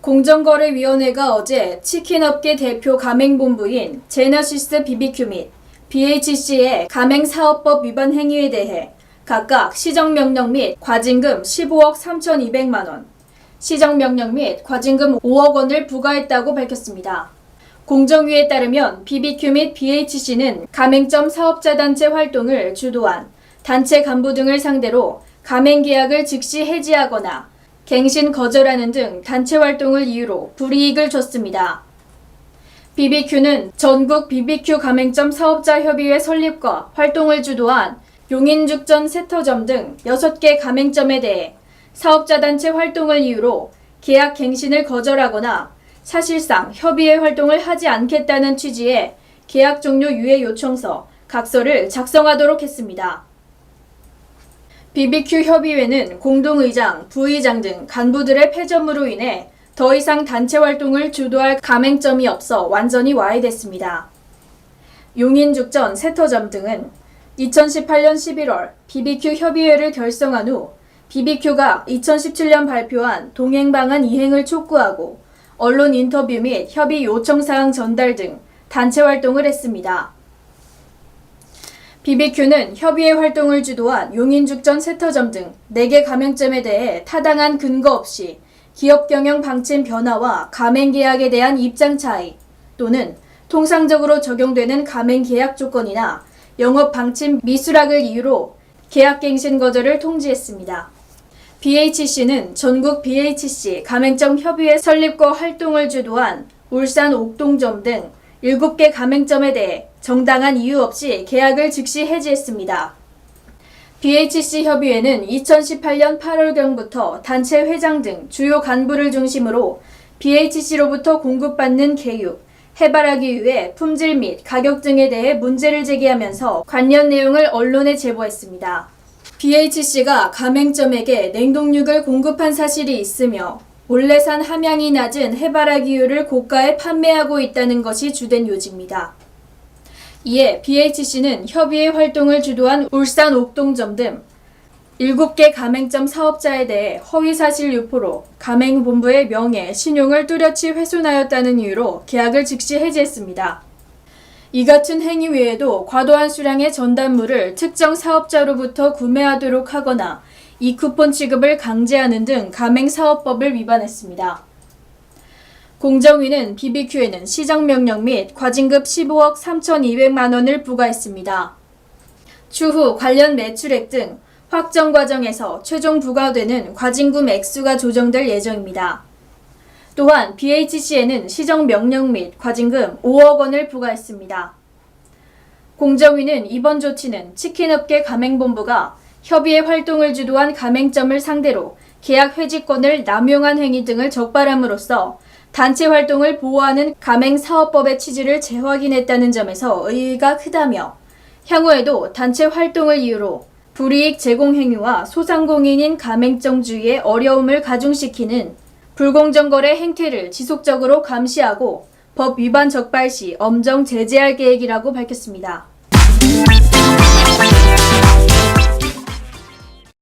공정거래위원회가 어제 치킨업계 대표 가맹본부인 제너시스 BBQ 및 BHC의 가맹사업법 위반 행위에 대해 각각 시정명령 및 과징금 15억 3,200만 원, 시정명령 및 과징금 5억 원을 부과했다고 밝혔습니다. 공정위에 따르면 BBQ 및 BHC는 가맹점 사업자 단체 활동을 주도한 단체 간부 등을 상대로 가맹 계약을 즉시 해지하거나 갱신 거절하는 등 단체 활동을 이유로 불이익을 줬습니다. BBQ는 전국 BBQ 가맹점 사업자 협의회 설립과 활동을 주도한 용인죽전 세터점 등 6개 가맹점에 대해 사업자 단체 활동을 이유로 계약 갱신을 거절하거나 사실상 협의회 활동을 하지 않겠다는 취지의 계약 종료 유예 요청서, 각서를 작성하도록 했습니다. BBQ 협의회는 공동의장, 부의장 등 간부들의 폐점으로 인해 더 이상 단체 활동을 주도할 가맹점이 없어 완전히 와해됐습니다. 용인죽전, 세터점 등은 2018년 11월 BBQ 협의회를 결성한 후 BBQ가 2017년 발표한 동행 방안 이행을 촉구하고 언론 인터뷰 및 협의 요청 사항 전달 등 단체 활동을 했습니다. BBQ는 협의회 활동을 주도한 용인죽전 세터점 등 4개 가맹점에 대해 타당한 근거 없이 기업 경영 방침 변화와 가맹 계약에 대한 입장 차이 또는 통상적으로 적용되는 가맹 계약 조건이나 영업 방침 미수락을 이유로 계약 갱신 거절을 통지했습니다. BHC는 전국 BHC 가맹점 협의회 설립과 활동을 주도한 울산 옥동점 등 7개 가맹점에 대해 정당한 이유 없이 계약을 즉시 해지했습니다. BHC 협의회는 2018년 8월경부터 단체 회장 등 주요 간부를 중심으로 BHC로부터 공급받는 개육, 해바라기 위해 품질 및 가격 등에 대해 문제를 제기하면서 관련 내용을 언론에 제보했습니다. BHC가 가맹점에게 냉동육을 공급한 사실이 있으며 올레산 함량이 낮은 해바라기유를 고가에 판매하고 있다는 것이 주된 요지입니다. 이에 BHC는 협의회 활동을 주도한 울산 옥동점 등 7개 가맹점 사업자에 대해 허위사실 유포로 가맹본부의 명예, 신용을 뚜렷이 훼손하였다는 이유로 계약을 즉시 해지했습니다. 이 같은 행위 외에도 과도한 수량의 전단물을 특정 사업자로부터 구매하도록 하거나 이 쿠폰 취급을 강제하는 등 가맹사업법을 위반했습니다. 공정위는 BBQ에는 시정명령 및 과징금 15억 3,200만 원을 부과했습니다. 추후 관련 매출액 등 확정 과정에서 최종 부과되는 과징금 액수가 조정될 예정입니다. 또한 BHC에는 시정명령 및 과징금 5억 원을 부과했습니다. 공정위는 이번 조치는 치킨업계 가맹본부가 협의회 활동을 주도한 가맹점을 상대로 계약 회지권을 남용한 행위 등을 적발함으로써 단체 활동을 보호하는 가맹사업법의 취지를 재확인했다는 점에서 의의가 크다며 향후에도 단체 활동을 이유로 불이익 제공 행위와 소상공인인 가맹점주의의 어려움을 가중시키는 불공정 거래 행태를 지속적으로 감시하고 법 위반 적발 시 엄정 제재할 계획이라고 밝혔습니다.